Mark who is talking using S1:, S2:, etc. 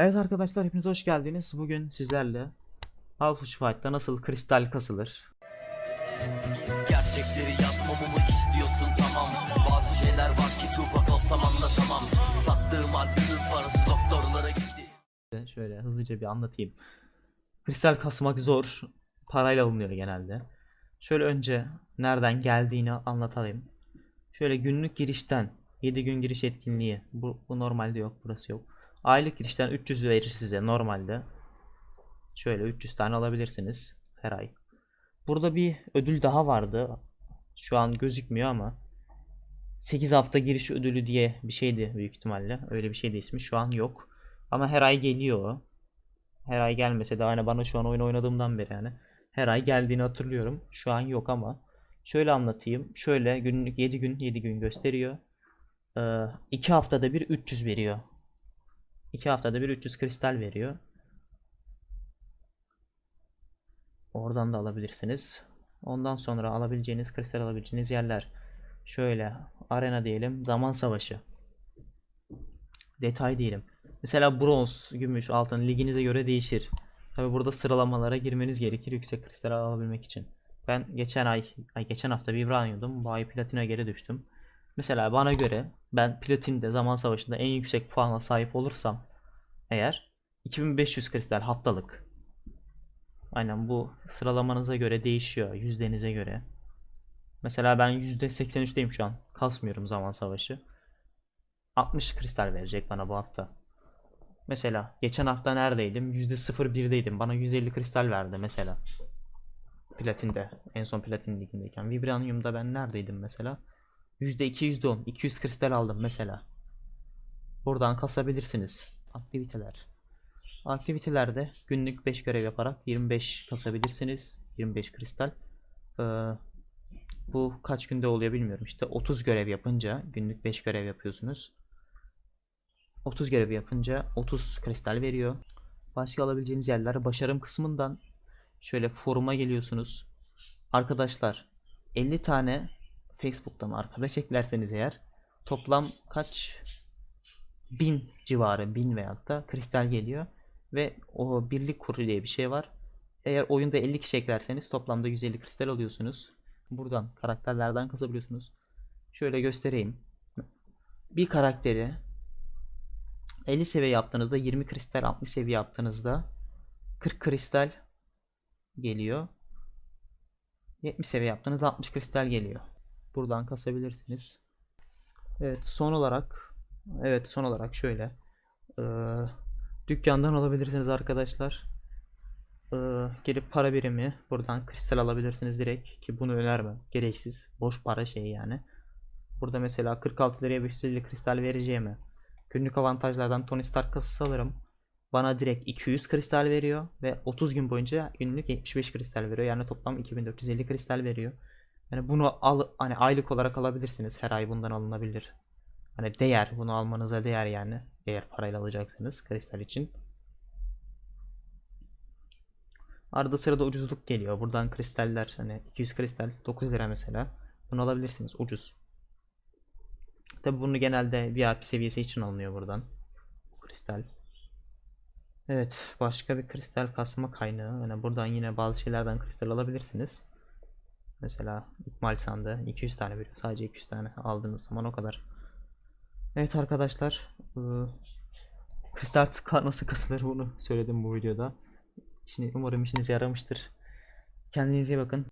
S1: Evet arkadaşlar hepiniz hoş geldiniz. Bugün sizlerle Half-Life Fight'ta nasıl kristal kasılır?
S2: Gerçekleri yazmamamı istiyorsun tamam Bazı şeyler var ki Tupac olsam anlatamam Sattığım albümün parası doktorlara gitti
S1: Şöyle hızlıca bir anlatayım. Kristal kasmak zor. Parayla alınıyor genelde. Şöyle önce nereden geldiğini anlatalım. Şöyle günlük girişten 7 gün giriş etkinliği. Bu, bu normalde yok. Burası yok. Aylık girişten 300 verir size normalde. Şöyle 300 tane alabilirsiniz her ay. Burada bir ödül daha vardı. Şu an gözükmüyor ama 8 hafta giriş ödülü diye bir şeydi büyük ihtimalle. Öyle bir şeydi ismi. Şu an yok. Ama her ay geliyor. Her ay gelmese de aynı bana şu an oyun oynadığımdan beri yani. Her ay geldiğini hatırlıyorum. Şu an yok ama. Şöyle anlatayım. Şöyle günlük 7 gün 7 gün gösteriyor. 2 haftada bir 300 veriyor. 2 haftada bir 300 kristal veriyor. Oradan da alabilirsiniz. Ondan sonra alabileceğiniz kristal alabileceğiniz yerler. Şöyle arena diyelim. Zaman savaşı. Detay diyelim. Mesela bronz, gümüş, altın liginize göre değişir. Tabi burada sıralamalara girmeniz gerekir yüksek kristal alabilmek için. Ben geçen ay, ay geçen hafta Vibranium'dum. Bu ay platine geri düştüm. Mesela bana göre ben platinde zaman savaşında en yüksek puana sahip olursam eğer 2500 kristal haftalık. Aynen bu sıralamanıza göre değişiyor. Yüzdenize göre. Mesela ben %83'teyim şu an. Kasmıyorum zaman savaşı. 60 kristal verecek bana bu hafta. Mesela geçen hafta neredeydim? %01'deydim. Bana 150 kristal verdi mesela. Platinde. En son platin ligindeyken. Vibranium'da ben neredeydim mesela? %2 %10. 200 kristal aldım mesela. Buradan kasabilirsiniz. Aktiviteler. Aktivitelerde günlük 5 görev yaparak 25 kasabilirsiniz. 25 kristal. Ee, bu kaç günde oluyor bilmiyorum. İşte 30 görev yapınca günlük 5 görev yapıyorsunuz. 30 görev yapınca 30 kristal veriyor. Başka alabileceğiniz yerler başarım kısmından şöyle foruma geliyorsunuz. Arkadaşlar 50 tane Facebook'tan arkadaş eklerseniz eğer toplam kaç 1000 civarı 1000 veyahut da kristal geliyor ve o birlik kuru diye bir şey var. Eğer oyunda 50 kişi eklerseniz toplamda 150 kristal alıyorsunuz. Buradan karakterlerden kazabiliyorsunuz. Şöyle göstereyim. Bir karakteri 50 seviye yaptığınızda 20 kristal 60 seviye yaptığınızda 40 kristal geliyor. 70 seviye yaptığınızda 60 kristal geliyor. Buradan kasabilirsiniz. Evet son olarak evet son olarak şöyle eee, dükkandan alabilirsiniz arkadaşlar. Eee, gelip para birimi buradan kristal alabilirsiniz direkt ki bunu önermem. Gereksiz boş para şey yani. Burada mesela 46 liraya 550 kristal vereceğime günlük avantajlardan Tony Stark kasası alırım. Bana direkt 200 kristal veriyor ve 30 gün boyunca günlük 75 kristal veriyor. Yani toplam 2450 kristal veriyor. Yani bunu al hani aylık olarak alabilirsiniz. Her ay bundan alınabilir. Hani değer bunu almanıza değer yani. Eğer parayla alacaksınız kristal için. Arada sırada ucuzluk geliyor. Buradan kristaller hani 200 kristal 9 lira mesela. Bunu alabilirsiniz ucuz. Tabi bunu genelde VIP seviyesi için alınıyor buradan. Kristal. Evet, başka bir kristal kasma kaynağı. Yani buradan yine bazı şeylerden kristal alabilirsiniz. Mesela ikmal sandığı 200 tane veriyor. Sadece 200 tane aldığınız zaman o kadar. Evet arkadaşlar, ıı, kristal ka- nasıl kasılır bunu söyledim bu videoda. Şimdi umarım işinize yaramıştır. Kendinize iyi bakın.